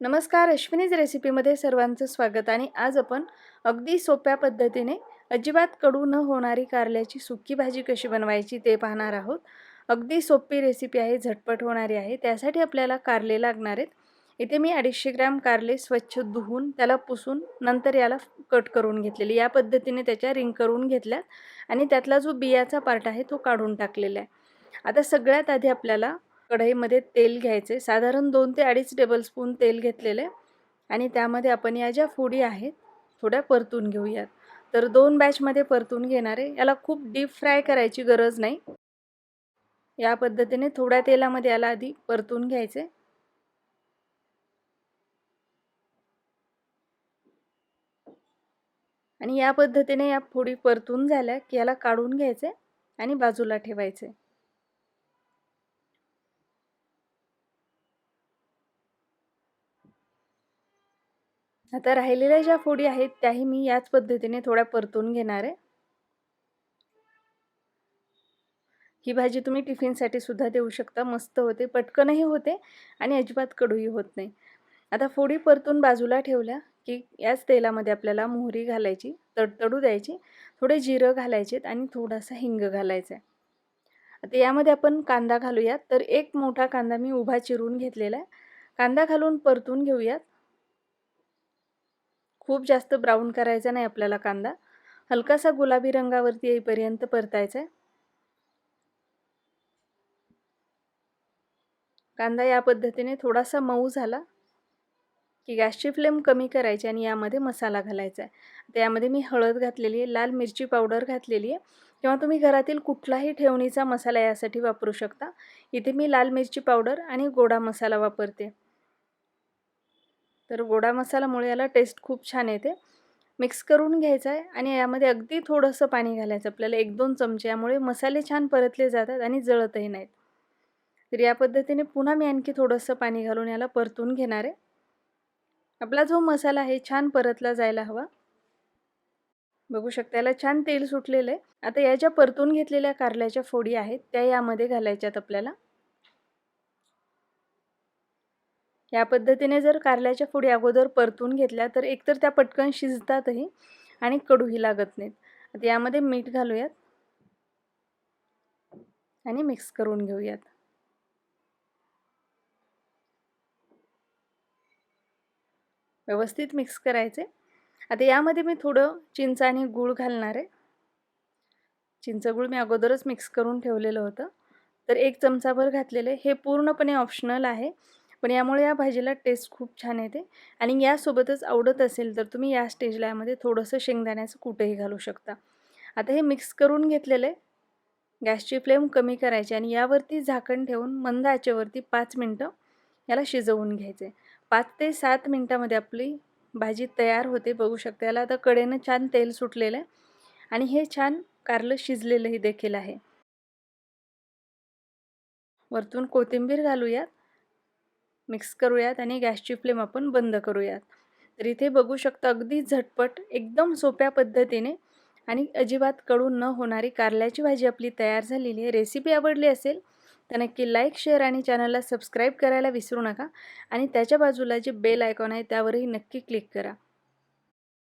नमस्कार अश्विनीज रेसिपीमध्ये सर्वांचं स्वागत आणि आज आपण अगदी सोप्या पद्धतीने अजिबात कडू न होणारी कारल्याची सुकी भाजी कशी बनवायची ते पाहणार आहोत. अगदी सोपी रेसिपी आहे झटपट होणारी आहे त्यासाठी आपल्याला कारले लागणार आहेत. इथे मी अडीचशे ग्रॅम कारले स्वच्छ धुवून त्याला पुसून नंतर याला कट करून घेतलेली. या पद्धतीने त्याच्या रिंग करून घेतल्यात आणि त्यातला जो बियाचा पार्ट आहे तो काढून टाकलेला आहे. आता सगळ्यात आधी आपल्याला कढईमध्ये तेल घ्यायचे. साधारण दोन ते अडीच टेबलस्पून तेल घेतलेले. आणि त्यामध्ये आपण या ज्या फोडी आहेत थोड्या परतून घेऊयात. तर दोन बॅचमध्ये परतून घेणारे. याला खूप डीप फ्राय करायची गरज नाही. या पद्धतीने थोड्या तेलामध्ये याला आधी परतून घ्यायचे. आणि या पद्धतीने या फोडी परतून झाल्या की याला काढून घ्यायचे आणि बाजूला ठेवायचे. आता राहिलेल्या ज्या फोडी आहेत त्याही मी याच पद्धतीने थोड्या परतून घेणार आहे. ही भाजी तुम्ही टिफिनसाठी सुद्धा देऊ शकता. मस्त होते पटकनही होते आणि अजिबात कडूही होत नाही. आता फोडी परतून बाजूला ठेवल्या की याच तेलामध्ये आपल्याला मोहरी घालायची तडतडू द्यायची थोडे जिरं घालायचे आणि थोडासा हिंग घालायचा आहे. आता यामध्ये आपण कांदा घालूयात. तर एक मोठा कांदा मी उभा चिरून घेतलेला आहे. कांदा घालून परतून घेऊयात. खूप जास्त ब्राऊन करायचा नाही आपल्याला कांदा. हलकासा गुलाबी रंगावरती येईपर्यंत परतायचा आहे कांदा या पद्धतीने थोडासा मऊ झाला की गॅसची फ्लेम कमी करायची आणि यामध्ये मसाला घालायचा आहे. त्यामध्ये मी हळद घातलेली आहे लाल मिरची पावडर घातलेली आहे. किंवा तुम्ही घरातील कुठलाही ठेवणीचा मसाला यासाठी वापरू शकता. इथे मी लाल मिरची पावडर आणि गोडा मसाला वापरते. तर गोडा मसालामुळे याला टेस्ट खूप छान येते. मिक्स करून घ्यायचं आहे आणि यामध्ये अगदी थोडंसं पाणी घालायचं. आपल्याला एक दोन चमचे यामुळे मसाले छान परतले जातात आणि जळतही नाहीत. तर या पद्धतीने पुन्हा मी आणखी थोडंसं पाणी घालून याला परतून घेणार आहे. आपला जो मसाला आहे छान परतला जायला हवा. बघू शकता याला छान तेल सुटलेलं आहे. आता या ज्या परतून घेतलेल्या कारल्याच्या फोडी आहेत त्या यामध्ये घालायच्यात आपल्याला. या पद्धतीने जर कारल्याच्या फोडी अगोदर परतून घेतल्या तर एकतर त्या पटकन शिजतातही आणि कडूही लागत नाहीत. आता यामध्ये मीठ घालूयात. आणि मिक्स करून घेऊयात. व्यवस्थित मिक्स करायचे. आता यामध्ये मी थोडं चिंच आणि गूळ घालणार आहे. चिंच गूळ मी अगोदरच मिक्स करून ठेवलेलं होतं. तर एक चमचाभर घातलेलं हे पूर्णपणे ऑप्शनल आहे. पण यामुळे या भाजीला टेस्ट खूप छान येते. आणि यासोबतच आवडत असेल तर तुम्ही या स्टेजला यामध्ये थोडंसं शेंगदाण्याचं कुठंही घालू शकता. आता हे मिक्स करून घेतलेलं आहे. गॅसची फ्लेम कमी करायची आणि यावरती झाकण ठेवून मंद आचेवरती पाच मिनटं याला शिजवून घ्यायचे. पाच ते सात मिनटामध्ये आपली भाजी तयार होते बघू शकता. याला आता कडेनं छान तेल सुटलेलं आहे. आणि हे छान कारलं शिजलेलंही देखील आहे. वरतून कोथिंबीर घालूयात. मिक्स करूयात आणि गॅसची फ्लेम आपण बंद करूयात. तर इथे बघू शकता अगदी झटपट एकदम सोप्या पद्धतीने आणि अजिबात कडून न होणारी कारल्याची भाजी आपली तयार झालेली आहे. रेसिपी आवडली असेल तर नक्की लाईक शेअर आणि चॅनलला सबस्क्राईब करायला विसरू नका आणि त्याच्या बाजूला जे बेल आयकॉन आहे त्यावरही नक्की क्लिक करा.